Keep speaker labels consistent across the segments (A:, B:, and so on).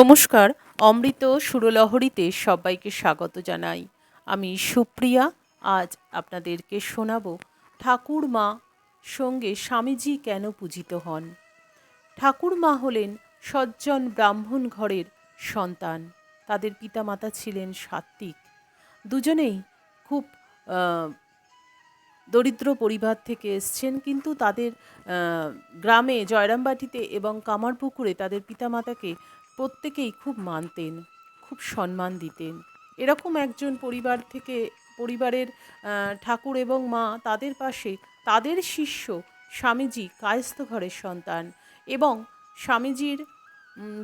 A: নমস্কার, অমৃত সুরলহরীতে সবাইকে স্বাগত জানাই। আমি সুপ্রিয়া, আজ আপনাদেরকে শোনাব ঠাকুর মা সঙ্গে স্বামীজি কেন পূজিত হন। ঠাকুর মা হলেন সজ্জন ব্রাহ্মণ ঘরের সন্তান, তাদের পিতামাতা ছিলেন সাত্ত্বিক দুজনেই খুব দরিদ্র পরিবার থেকে এসছেন, কিন্তু তাদের গ্রামে, জয়রামবাটিতে এবং কামারপুকুরে তাদের পিতামাতাকে প্রত্যেকেই খুব মানতেন, খুব সম্মান দিতেন। এরকম একজন পরিবার থেকে, পরিবারের ঠাকুর এবং মা তাদের পাশে, তাদের শিষ্য স্বামীজি কায়স্থ ঘরের সন্তান এবং স্বামীজির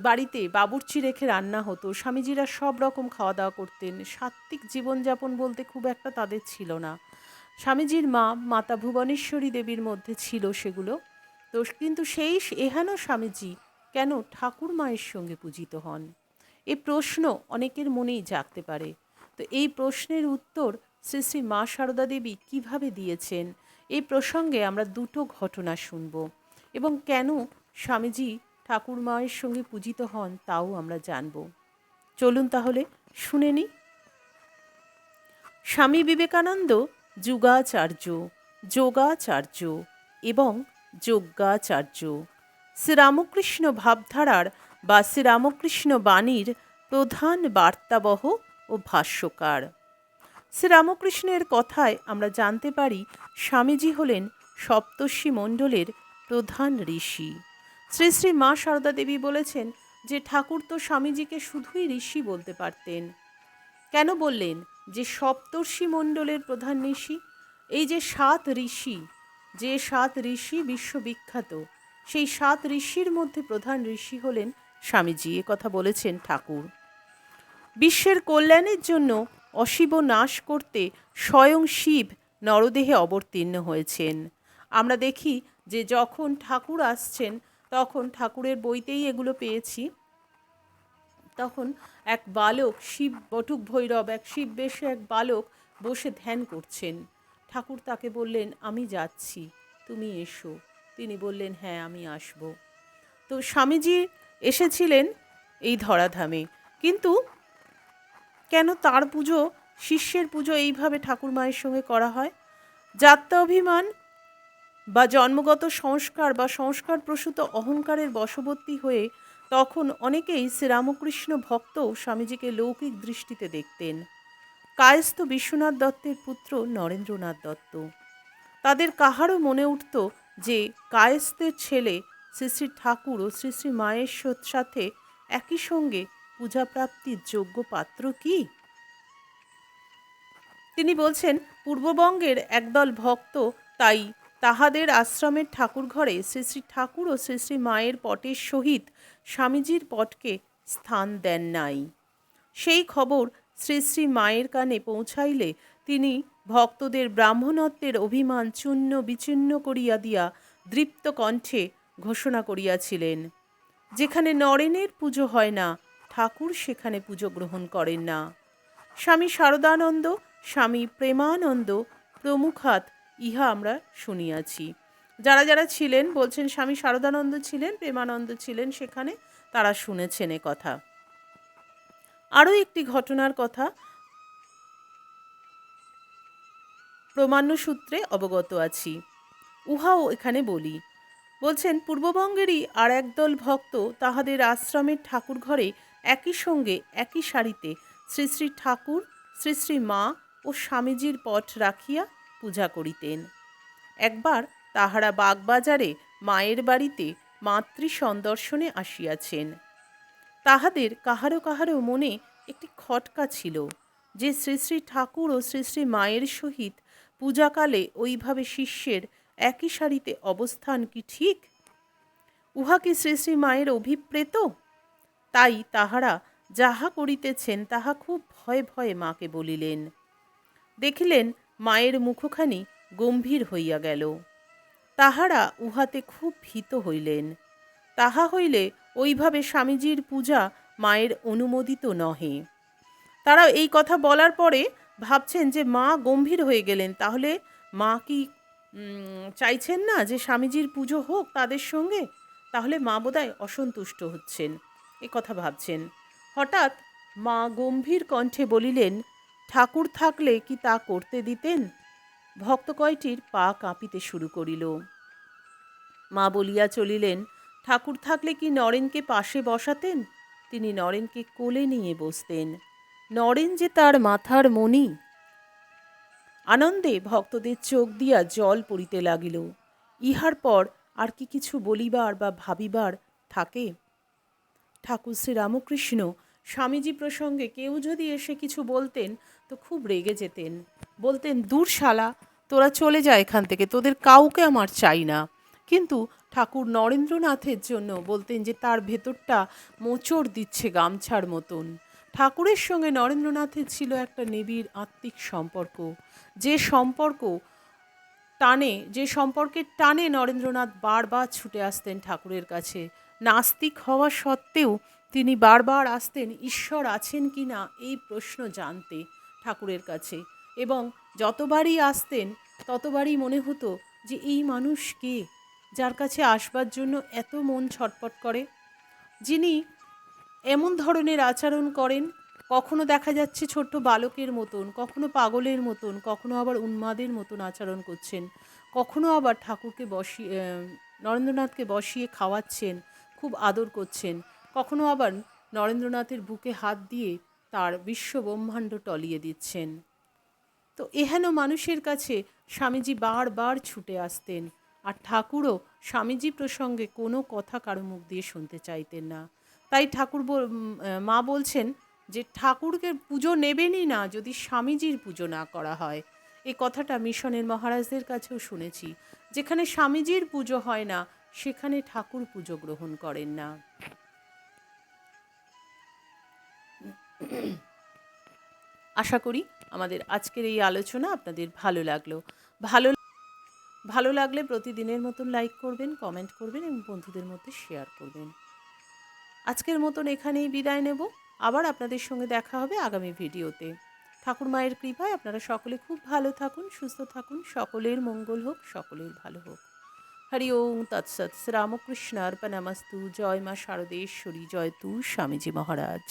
A: বাড়িতে বাবুর্চি রেখে রান্না হতো। স্বামীজিরা সব রকম খাওয়া দাওয়া করতেন। সাত্ত্বিক জীবনযাপন বলতে খুব একটা তাদের ছিল না। স্বামীজির মা, মাতা ভুবনেশ্বরী দেবীর মধ্যে ছিল সেগুলো। তো কিন্তু সেই এহেন স্বামীজি কেন ঠাকুর মায়ের সঙ্গে পূজিত হন? এই প্রশ্ন অনেকের মনেই জাগতে পারে। তো এই প্রশ্নের উত্তর শ্রী শ্রী মা সারদা দেবী কীভাবে দিয়েছেন? এই প্রসঙ্গে আমরা দুটো ঘটনা শুনব এবং কেন স্বামীজি ঠাকুর মায়ের সঙ্গে পূজিত হন তাও আমরা জানব। চলুন তাহলে শুনে নিই। স্বামী বিবেকানন্দ যুগাচার্য, যোগাচার্য এবং যজ্ঞাচার্য শ্রীরামকৃষ্ণ ভাবধারার বা শ্রীরামকৃষ্ণ বাণীর প্রধান বার্তাবহ ও ভাষ্যকার। শ্রীরামকৃষ্ণের কথায় আমরা জানতে পারি, স্বামীজি হলেন সপ্তর্ষি মণ্ডলের প্রধান ঋষি। শ্রী শ্রী মা সারদা দেবী বলেছেন যে ঠাকুর তো স্বামীজিকে শুধুই ঋষি বলতে পারতেন। কেন বললেন যে সপ্তর্ষি মণ্ডলের প্রধান ঋষি? এই যে সাত ঋষি, যে সাত ঋষি বিশ্ববিখ্যাত সেই সাত ঋষির মধ্যে প্রধান ঋষি হলেন স্বামীজি। এ কথা বলেছেন ঠাকুর। বিশ্বের কল্যাণের জন্য অশিব নাশ করতে স্বয়ং শিব নরদেহে অবতীর্ণ হয়েছেন। আমরা দেখি যে যখন ঠাকুর আসছেন, তখন ঠাকুরের বইতেই এগুলো পেয়েছি। তখন এক বালক, শিব বটুক ভৈরব, এক শিব বেশে এক বালক বসে ধ্যান করছেন। ঠাকুর তাকে বললেন, আমি যাচ্ছি, তুমি এসো। তিনি বললেন হ্যাঁ আমি আসব। তো স্বামীজি এসেছিলেন এই ধরাধামে। কিন্তু কেন তার পুজো, শিষ্যের পুজো এইভাবে ঠাকুর মায়ের সঙ্গে করা হয়? যাত্রা অভিমান বা জন্মগত সংস্কার বা সংস্কার প্রসূত অহংকারের বশবর্তী হয়ে তখন অনেকেই শ্রীরামকৃষ্ণ ভক্ত স্বামীজিকে লৌকিক দৃষ্টিতে দেখতেন। কায়স্থ বিশ্বনাথ দত্তের পুত্র নরেন্দ্রনাথ দত্ত। তাদের কাহারও মনে উঠত যে কায়স্থের ছেলে শ্রী শ্রী ঠাকুর ও শ্রী শ্রী মায়ের সাথে একই সঙ্গে পূজাপ্রাপ্তির যোগ্য পাত্র কি? তিনি বলছেন, পূর্ববঙ্গের একদল ভক্ত তাই তাহাদের আশ্রমের ঠাকুর ঘরে শ্রী শ্রী ঠাকুর ও শ্রী শ্রী মায়ের পটের সহিত স্বামীজির পটকে স্থান দেন নাই। সেই খবর শ্রী শ্রী মায়ের কানে পৌঁছাইলে তিনি ভক্তদের ব্রাহ্মণত্বের অভিমান চূর্ণ বিচ্ছিন্ন করিয়া দিয়া দৃপ্ত কণ্ঠে ঘোষণা করিয়াছিলেন, যেখানে নরেনের পুজো হয় না, ঠাকুর সেখানে পুজো গ্রহণ করেন না। স্বামী শারদানন্দ, স্বামী প্রেমানন্দ প্রমুখাত ইহা আমরা শুনিয়াছি। যারা যারা ছিলেন, বলছেন স্বামী শারদানন্দ ছিলেন, প্রেমানন্দ ছিলেন সেখানে তারা শুনেছেন এ কথা। আরও একটি ঘটনার কথা প্রমাণ্য সূত্রে অবগত আছি। উহাও এখানে বলি, বলছেন, পূর্ববঙ্গেরই আর একদল ভক্ত তাহাদের আশ্রমের ঠাকুর ঘরে একই সঙ্গে একই সারিতে শ্রী শ্রী ঠাকুর, শ্রী শ্রী মা ও স্বামীজির পট রাখিয়া পূজা করিতেন। একবার তাহারা বাগবাজারে মায়ের বাড়িতে মাতৃ সন্দর্শনে আসিয়াছেন। তাহাদের কাহারো কাহারো মনে একটি খটকা ছিল, যে শ্রী শ্রী ঠাকুর ও শ্রী শ্রী মায়ের সহিত পূজাকালে ওইভাবে শিষ্যের একই সারিতে অবস্থান কি ঠিক? উহা কি শ্রী শ্রী মায়ের অভিপ্রেত? তাই তাহারা যাহা করিতেছেন তাহা খুব ভয়ে ভয়ে মাকে বলিলেন। দেখিলেন মায়ের মুখখানি গম্ভীর হইয়া গেল। তাহারা উহাতে খুব ভীত হইলেন। তাহা হইলে ওইভাবে স্বামীজির পূজা মায়ের অনুমোদিত নহে। তারা এই কথা বলার পরে ভাবছেন যে মা গম্ভীর হয়ে গেলেন, তাহলে মা কি চাইছেন না যে স্বামীজির পুজো হোক তাদের সঙ্গে? তাহলে মা বোধহয় অসন্তুষ্ট হচ্ছেন, এ কথা ভাবছেন। হঠাৎ মা গম্ভীর কণ্ঠে বলিলেন, ঠাকুর থাকলে কি তা করতে দিতেন? ভক্ত কয়টির পা কাঁপিতে শুরু করিল। মা বলিয়া চলিলেন, ঠাকুর থাকলে কি নরেনকে পাশে বসাতেন? তিনি নরেনকে কোলে নিয়ে বসতেন। নরেন যে তার মাথার মণি। আনন্দে ভক্তদের চোখ দিয়া জল পড়িতে লাগিল। ইহার পর আর কি কিছু বলিবার বা ভাবিবার থাকে? ঠাকুর শ্রী রামকৃষ্ণ স্বামীজি প্রসঙ্গে কেউ যদি এসে কিছু বলতেন, তো খুব রেগে যেতেন। বলতেন, দূর শালা, তোরা চলে যা এখান থেকে, তোদের কাউকে আমার চাই না। কিন্তু ঠাকুর নরেন্দ্রনাথের জন্য বলতেন যে, তার ভেতরটা মোচড় দিচ্ছে গামছার মতন। ঠাকুরের সঙ্গে নরেন্দ্রনাথের ছিল একটা নিবিড় আত্মিক সম্পর্ক। যে সম্পর্ক টানে, যে সম্পর্কের টানে নরেন্দ্রনাথ বারবার ছুটে আসতেন ঠাকুরের কাছে। নাস্তিক হওয়া সত্ত্বেও তিনি বারবার আসতেন, ঈশ্বর আছেন কি না এই প্রশ্ন জানতে ঠাকুরের কাছে। এবং যতবারই আসতেন, ততবারই মনে হতো যে এই মানুষ কে? যার কাছে আসবার জন্য এত মন ছটপট করে। যিনি এমন ধরনের আচরণ করেন, কখনো দেখা যাচ্ছে ছোট্ট বালকের মতন, কখনো পাগলের মতন, কখনো আবার উন্মাদের মতন আচরণ করছেন, কখনো আবার ঠাকুরকে বসিয়ে নরেন্দ্রনাথকে বসিয়ে খাওয়াচ্ছেন, খুব আদর করছেন, কখনো আবার নরেন্দ্রনাথের বুকে হাত দিয়ে তার বিশ্ব ব্রহ্মাণ্ড টলিয়ে দিচ্ছেন। তো এহেন মানুষের কাছে স্বামীজি বারবার ছুটে আসতেন, আর ঠাকুরও স্বামীজি প্রসঙ্গে কোনো কথা কারও মুখ দিয়ে শুনতে চাইতেন না। তাই ঠাকুর মা বলছেন যে ঠাকুরকে পুজো নেবেনই না যদি স্বামীজির পুজো না করা হয়। এই কথাটা মিশনের মহারাজদের কাছেও শুনেছি। যেখানে স্বামীজির পুজো হয় না, সেখানে ঠাকুর পুজো গ্রহণ করেন না। আশা করি আমাদের আজকের এই আলোচনা আপনাদের ভালো লাগল। ভালো ভালো লাগলে প্রতিদিনের মতন লাইক করবেন কমেন্ট করবেন এবং বন্ধুদের মধ্যে শেয়ার করবেন। আজকের মতন এখানেই বিদায় নেব। আবার আপনাদের সঙ্গে দেখা হবে আগামী ভিডিওতে। ঠাকুর মায়ের কৃপায় আপনারা সকলে খুব ভালো থাকুন, সুস্থ থাকুন। সকলের মঙ্গল হোক, সকলের ভালো হোক। হরি ওম তৎসৎ শ্রীরামকৃষ্ণ অর্পণামস্তু জয় মা শারদেশ্বরী, জয় তু স্বামীজি মহারাজ।